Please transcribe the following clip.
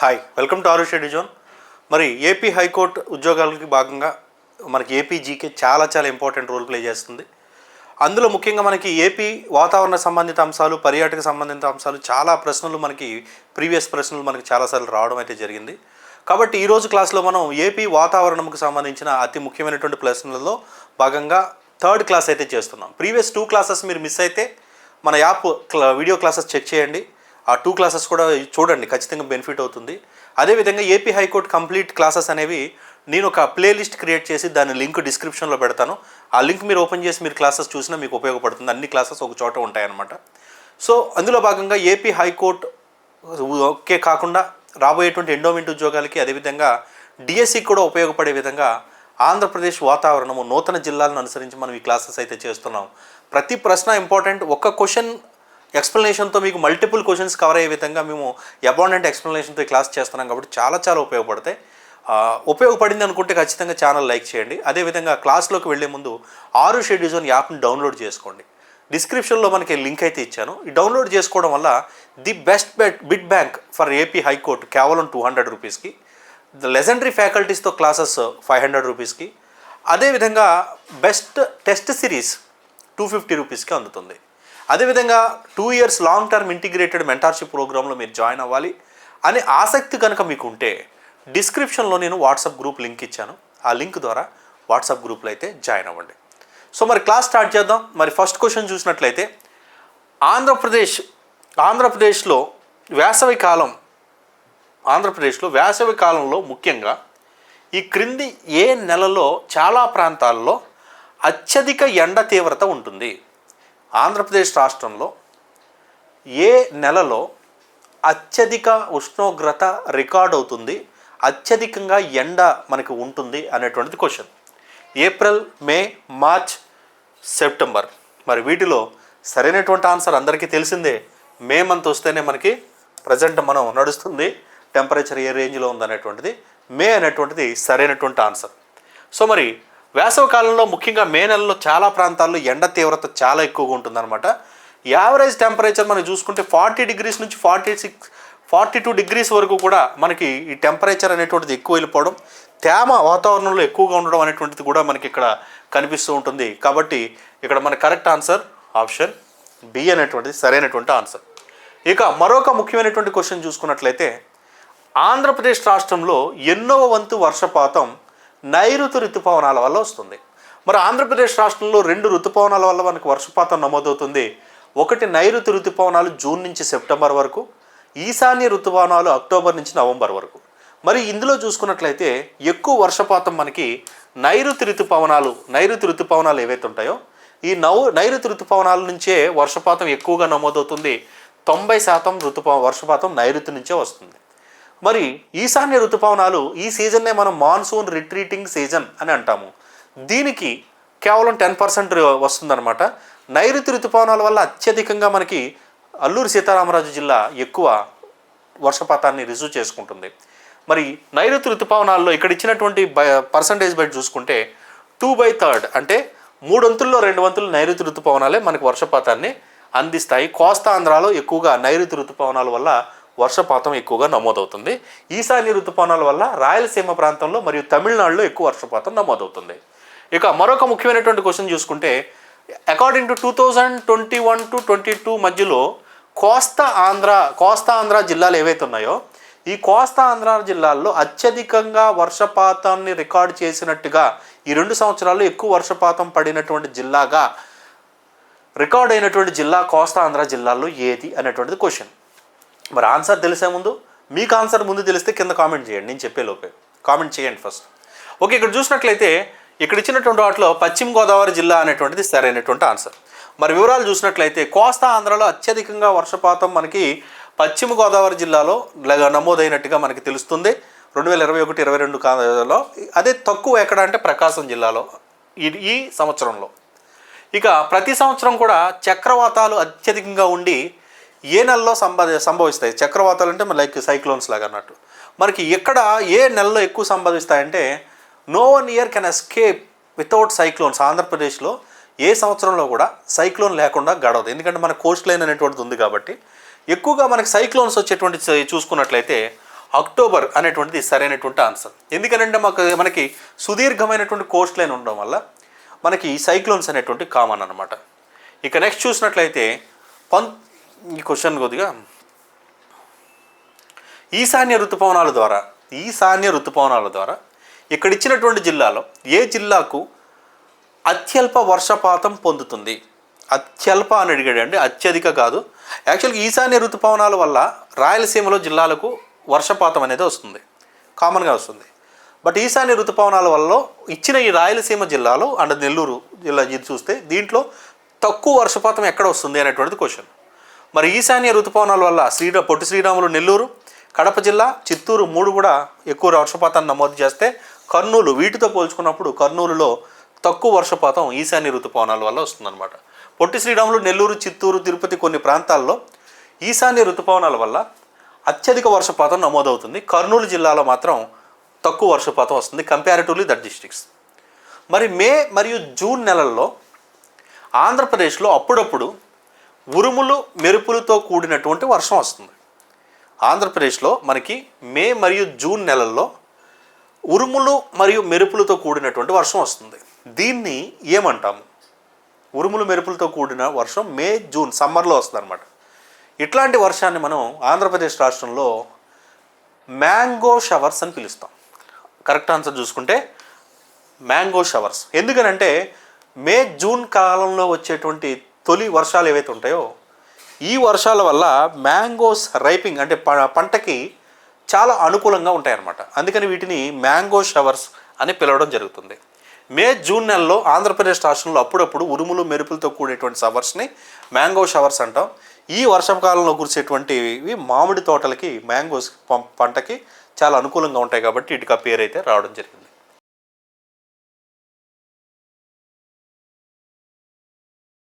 Hi welcome to Aarush zone మరి AP high court ఉద్యోగాలకి భాగంగా మనకి ఏపీ జీకే చాలా చాలా ఇంపార్టెంట్ రోల్ ప్లే చేస్తుంది. అందులో ముఖ్యంగా మనకి ఏపీ వాతావరణ సంబంధిత అంశాలు పర్యాటక సంబంధిత అంశాలు చాలా ప్రశ్నలు మనకి ప్రీవియస్ ప్రశ్నలు మనకి చాలాసార్లు రావడం అయితే జరిగింది. కాబట్టి ఈరోజు క్లాస్లో మనం ఏపీ వాతావరణంకు సంబంధించిన అతి ముఖ్యమైనటువంటి ప్రశ్నలలో భాగంగా థర్డ్ క్లాస్ అయితే చేస్తున్నాం. ప్రీవియస్ టూ క్లాసెస్ మీరు మిస్ అయితే మన యాప్ క్లా- వీడియో క్లాసెస్ చెక్ చేయండి. ఆ టూ క్లాసెస్ కూడా చూడండి ఖచ్చితంగా బెనిఫిట్ అవుతుంది. అదేవిధంగా ఏపీ హైకోర్టు కంప్లీట్ క్లాసెస్ అనేవి నేను ఒక ప్లేలిస్ట్ క్రియేట్ చేసి దాని లింక్ డిస్క్రిప్షన్లో పెడతాను. ఆ లింక్ మీరు ఓపెన్ చేసి మీరు క్లాసెస్ చూసినా మీకు ఉపయోగపడుతుంది. అన్ని క్లాసెస్ ఒక చోట ఉంటాయన్నమాట. సో అందులో భాగంగా ఏపీ హైకోర్టు ఓకే కాకుండా రాబోయేటువంటి ఎండోమెంట్ ఉద్యోగాలకి అదేవిధంగా డిఎస్సికి కూడా ఉపయోగపడే విధంగా ఆంధ్రప్రదేశ్ వాతావరణము నూతన జిల్లాలను అనుసరించి మనం ఈ క్లాసెస్ అయితే చేస్తున్నాం. ప్రతి ప్రశ్న ఇంపార్టెంట్ ఒక్క క్వశ్చన్ ఎక్స్ప్లెనేషన్తో మీకు మల్టిపుల్ క్వశ్చన్స్ కవర్ అయ్యే విధంగా మేము అబాండెంట్ ఎక్స్ప్లెనేషన్తో క్లాస్ చేస్తున్నాం కాబట్టి చాలా చాలా ఉపయోగపడతాయి. ఉపయోగపడింది అనుకుంటే ఖచ్చితంగా ఛానల్ లైక్ చేయండి. అదేవిధంగా క్లాస్లోకి వెళ్ళే ముందు ఆరు షెడ్యూజోన్ యాప్ని డౌన్లోడ్ చేసుకోండి. డిస్క్రిప్షన్లో మనకి లింక్ అయితే ఇచ్చాను. ఈ డౌన్లోడ్ చేసుకోవడం వల్ల the best bet bid bank for AP high court కేవలం టూ హండ్రెడ్ రూపీస్కి ద లెజెండరీ ఫ్యాకల్టీస్తో క్లాసెస్ ఫైవ్ హండ్రెడ్ రూపీస్కి అదేవిధంగా best test series two fifty రూపీస్కి అందుతుంది. అదేవిధంగా two years long term integrated mentorship ప్రోగ్రాంలో మీరు జాయిన్ అవ్వాలి. అనే ఆసక్తి కనుక మీకు ఉంటే డిస్క్రిప్షన్లో నేను వాట్సాప్ గ్రూప్ లింక్ ఇచ్చాను. ఆ లింక్ ద్వారా వాట్సాప్ గ్రూప్లో అయితే జాయిన్ అవ్వండి. సో మరి క్లాస్ స్టార్ట్ చేద్దాం. మరి ఫస్ట్ క్వశ్చన్ చూసినట్లయితే ఆంధ్రప్రదేశ్ ఆంధ్రప్రదేశ్లో వేసవి కాలం ఆంధ్రప్రదేశ్లో వేసవి కాలంలో ముఖ్యంగా ఈ క్రింది ఏ నెలలో చాలా ప్రాంతాల్లో అత్యధిక ఎండ తీవ్రత ఉంటుంది. ఆంధ్రప్రదేశ్ రాష్ట్రంలో ఏ నెలలో అత్యధిక ఉష్ణోగ్రత రికార్డ్ అవుతుంది? అత్యధికంగా ఎండ మనకి ఉంటుంది అనేటువంటిది question April May March September. మరి వీటిలో సరైనటువంటి ఆన్సర్ అందరికీ తెలిసిందే. మే మంత్ వస్తేనే మనకి ప్రజెంట్ మనం నడుస్తుంది. టెంపరేచర్ ఏ రేంజ్లో ఉందనేటువంటిది. మే అనేటువంటిది సరైనటువంటి ఆన్సర్. సో మరి వేసవి కాలంలో ముఖ్యంగా మే నెలలో చాలా ప్రాంతాల్లో ఎండ తీవ్రత చాలా ఎక్కువగా ఉంటుందన్నమాట. యావరేజ్ టెంపరేచర్ మనం చూసుకుంటే ఫార్టీ డిగ్రీస్ నుంచి forty six forty two degrees వరకు కూడా మనకి ఈ టెంపరేచర్ అనేటువంటిది ఎక్కువ వెళ్ళిపోవడం తేమ వాతావరణంలో ఎక్కువగా ఉండడం అనేటువంటిది కూడా మనకి ఇక్కడ కనిపిస్తూ ఉంటుంది. కాబట్టి ఇక్కడ మన కరెక్ట్ ఆన్సర్ ఆప్షన్ బి అనేటువంటిది సరైనటువంటి ఆన్సర్ ఇక మరొక ముఖ్యమైనటువంటి క్వశ్చన్ చూసుకున్నట్లయితే ఆంధ్రప్రదేశ్ రాష్ట్రంలో ఎన్నో వంతు వర్షపాతం నైరుతి ఋతుపవనాల వల్ల వస్తుంది. మరి ఆంధ్రప్రదేశ్ రాష్ట్రంలో రెండు ఋతుపవనాల వల్ల మనకు వర్షపాతం నమోదవుతుంది. ఒకటి నైరుతి ఋతుపవనాలు జూన్ నుంచి సెప్టెంబర్ వరకు ఈశాన్య ఋతుపవనాలు అక్టోబర్ నుంచి నవంబర్ వరకు. మరి ఇందులో చూసుకున్నట్లయితే ఎక్కువ వర్షపాతం మనకి నైరుతి ఋతుపవనాలు నైరుతి ఋతుపవనాలు ఏవైతే ఉంటాయో ఈ నౌ నైరుతి ఋతుపవనాల నుంచే వర్షపాతం ఎక్కువగా నమోదవుతుంది. తొంభై శాతం ఋతుప వర్షపాతం నైరుతి నుంచే వస్తుంది. మరి ఈశాన్య ఋతుపవనాలు ఈ సీజన్నే మనం మాన్సూన్ రిట్రీటింగ్ సీజన్ అని అంటాము. దీనికి కేవలం టెన్ పర్సెంట్ వస్తుందన్నమాట. నైరుతి ఋతుపవనాల వల్ల అత్యధికంగా మనకి అల్లూరి సీతారామరాజు జిల్లా ఎక్కువ వర్షపాతాన్ని రిసీవ్ చేసుకుంటుంది. మరి నైరుతి ఋతుపవనాల్లో ఇక్కడ ఇచ్చినటువంటి పర్సంటేజ్ బయట చూసుకుంటే టూ బై థర్డ్ అంటే మూడొంతుల్లో రెండు వంతులు నైరుతి ఋతుపవనాలే మనకు వర్షపాతాన్ని అందిస్తాయి. కోస్తా ఆంధ్రాలో ఎక్కువగా నైరుతి ఋతుపవనాల వల్ల వర్షపాతం ఎక్కువగా నమోదవుతుంది. ఈశాన్య ఋతుపవనాల వల్ల రాయలసీమ ప్రాంతంలో మరియు తమిళనాడులో ఎక్కువ వర్షపాతం నమోదవుతుంది. ఇక మరొక ముఖ్యమైనటువంటి క్వశ్చన్ చూసుకుంటే according to two thousand twenty one to twenty two మధ్యలో కోస్తా ఆంధ్ర కోస్తా ఆంధ్ర జిల్లాలు ఏవైతే ఉన్నాయో ఈ కోస్తా ఆంధ్ర జిల్లాల్లో అత్యధికంగా వర్షపాతాన్ని రికార్డు చేసినట్టుగా ఈ రెండు సంవత్సరాల్లో ఎక్కువ వర్షపాతం పడినటువంటి జిల్లాగా రికార్డ్ అయినటువంటి జిల్లా కోస్తా ఆంధ్ర జిల్లాల్లో ఏది అనేటువంటిది క్వశ్చన్ మరి ఆన్సర్ తెలిసే ముందు మీకు ఆన్సర్ ముందు తెలిస్తే కింద కామెంట్ చేయండి నేను చెప్పే లోపే. కామెంట్ చేయండి ఫస్ట్. ఓకే ఇక్కడ చూసినట్లయితే ఇక్కడ ఇచ్చినటువంటి వాటిలో పశ్చిమ గోదావరి జిల్లా అనేటువంటిది సరైనటువంటి ఆన్సర్. మరి వివరాలు చూసినట్లయితే కోస్తా ఆంధ్రలో అత్యధికంగా వర్షపాతం మనకి పశ్చిమ గోదావరి జిల్లాలో నమోదైనట్టుగా మనకి తెలుస్తుంది. రెండు వేల ఇరవై ఒకటి ఇరవై రెండు కాలంలో అదే తక్కువ ఎక్కడ అంటే ప్రకాశం జిల్లాలో ఈ ఈ సంవత్సరంలో. ఇక ప్రతి సంవత్సరం కూడా చక్రవాతాలు అత్యధికంగా ఉండి ఏ నెలలో సంభ సంభవిస్తాయి? చక్రవాతాలు అంటే లైక్ సైక్లోన్స్ లాగా అన్నట్టు. మనకి ఎక్కడ ఏ నెలలో ఎక్కువ సంభవిస్తాయంటే no one year can escape without cyclones ఆంధ్రప్రదేశ్లో ఏ సంవత్సరంలో కూడా సైక్లోన్ లేకుండా గడవదు. ఎందుకంటే మన కోస్ట్ లైన్ అనేటువంటిది ఉంది కాబట్టి. ఎక్కువగా మనకి సైక్లోన్స్ వచ్చేటువంటి చూసుకున్నట్లయితే అక్టోబర్ అనేటువంటిది సరైనటువంటి ఆన్సర్. ఎందుకనంటే మాకు మనకి సుదీర్ఘమైనటువంటి కోస్ట్ లైన్ ఉండడం వల్ల మనకి సైక్లోన్స్ అనేటువంటి కామన్ అనమాట ఇక నెక్స్ట్ చూసినట్లయితే పం ఈ క్వశ్చన్ కొద్దిగా. ఈశాన్య ఋతుపవనాల ద్వారా ఈశాన్య ఋతుపవనాల ద్వారా ఇక్కడ ఇచ్చినటువంటి జిల్లాలో ఏ జిల్లాకు అత్యల్ప వర్షపాతం పొందుతుంది? అత్యల్ప అని అడిగాడండి అత్యధిక కాదు. యాక్చువల్గా ఈశాన్య ఋతుపవనాల వల్ల రాయలసీమలో జిల్లాలకు వర్షపాతం అనేది వస్తుంది కామన్గా వస్తుంది. బట్ ఈశాన్య ఋతుపవనాల వల్ల ఇచ్చిన ఈ రాయలసీమ జిల్లాలో అండ్ నెల్లూరు జిల్లా చూస్తే దీంట్లో తక్కువ వర్షపాతం ఎక్కడ వస్తుంది అనేటువంటిది క్వశ్చన్. మరి ఈశాన్య ఋతుపవనాల వల్ల శ్రీరా పొట్టి శ్రీరాములు నెల్లూరు కడప జిల్లా చిత్తూరు మూడు కూడా ఎక్కువ వర్షపాతాన్ని నమోదు చేస్తే కర్నూలు వీటితో పోల్చుకున్నప్పుడు కర్నూలులో తక్కువ వర్షపాతం ఈశాన్య ఋతుపవనాల వల్ల వస్తుందన్నమాట. పొట్టి శ్రీరాములు నెల్లూరు చిత్తూరు తిరుపతి కొన్ని ప్రాంతాల్లో ఈశాన్య ఋతుపవనాల వల్ల అత్యధిక వర్షపాతం నమోదవుతుంది. కర్నూలు జిల్లాలో మాత్రం తక్కువ వర్షపాతం వస్తుంది కంపారిటివ్లీ దట్ డిస్ట్రిక్ట్స్. మరి మే మరియు జూన్ నెలల్లో ఆంధ్రప్రదేశ్లో అప్పుడప్పుడు ఉరుములు మెరుపులతో కూడినటువంటి వర్షం వస్తుంది. ఆంధ్రప్రదేశ్లో మనకి మే మరియు జూన్ నెలల్లో ఉరుములు మరియు మెరుపులతో కూడినటువంటి వర్షం వస్తుంది. దీన్ని ఏమంటాము? ఉరుములు మెరుపులతో కూడిన వర్షం మే జూన్ సమ్మర్లో వస్తుంది అనమాట ఇట్లాంటి వర్షాన్ని మనం ఆంధ్రప్రదేశ్ రాష్ట్రంలో మ్యాంగో షవర్స్ అని పిలుస్తాం. కరెక్ట్ ఆన్సర్ చూసుకుంటే మ్యాంగో షవర్స్. ఎందుకనంటే మే జూన్ కాలంలో వచ్చేటువంటి తొలి వర్షాలు ఏవైతే ఉంటాయో ఈ వర్షాల వల్ల మ్యాంగోస్ రైపింగ్ అంటే ప- పంటకి చాలా అనుకూలంగా ఉంటాయన్నమాట. అందుకని వీటిని మ్యాంగో షవర్స్ అని పిలవడం జరుగుతుంది. మే జూన్ నెలలో ఆంధ్రప్రదేశ్ రాష్ట్రంలో అప్పుడప్పుడు ఉరుములు మెరుపులతో కూడేటువంటి షవర్స్ని మ్యాంగో షవర్స్ అంటాం. ఈ వర్షాకాలంలో కురిసేటువంటివి మామిడి తోటలకి మ్యాంగోస్ పం- పంటకి చాలా అనుకూలంగా ఉంటాయి కాబట్టి వీటికి ఆ పేరు అయితే రావడం జరిగింది.